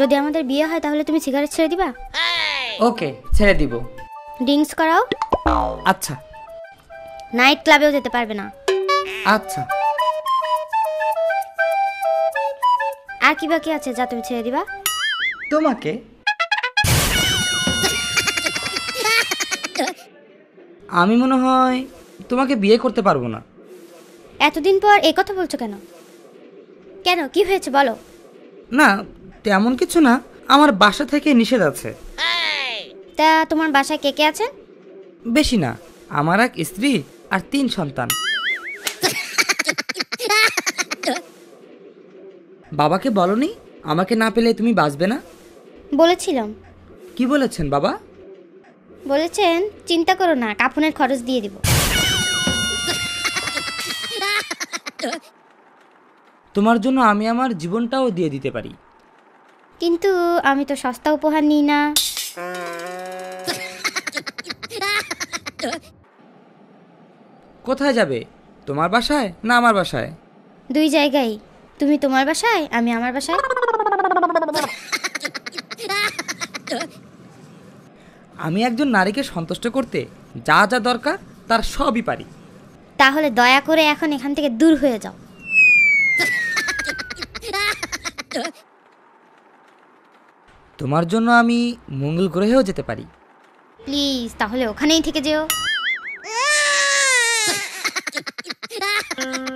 যদি আমাদের বিয়ে হয় তাহলে তুমি সিগারেট ছেড়ে দিবা? ওকে ছেড়ে দিব। ড্রিঙ্কস করাও? আচ্ছা। নাইট ক্লাবেও যেতে পারবে না। আচ্ছা। আর কি বাকি আছে যা তুমি ছেড়ে দিবা? তোমাকে? আমি মনে হয় তোমাকে বিয়ে করতে পারব না। এতদিন পর এই কথা বলছো কেন? কেন? কি হয়েছে বলো। না তেমন কিছু না আমার বাসা থেকে নিষেধ আছে। তা তোমার বাসায় কে কে আছেন? বেশি না আমার এক স্ত্রী আর তিন সন্তান। বাবাকে বলনি? আমাকে না পেলে তুমি বাঁচবে না? বলেছিলাম। কি বলেছেন বাবা? বলেছেন চিন্তা করো না কাফনের খরচ দিয়ে দিব। তোমার জন্য আমি আমার জীবনটাও দিয়ে দিতে পারি। কিন্তু আমি তো সস্তা উপহার নিই না। কোথায় যাবে? তোমার বাসায় না আমার বাসায়? দুই জায়গায়। তুমি তোমার বাসায় আমি আমার বাসায়। আমি একজন নারীকে সন্তুষ্ট করতে যা যা দরকার তার সবই পারি। তাহলে দয়া করে এখন এখান থেকে দূর হয়ে যাও। তোমার জন্য আমি মঙ্গল গ্রহেও যেতে পারি। প্লিজ তাহলে ওখানেই থেকে যেও।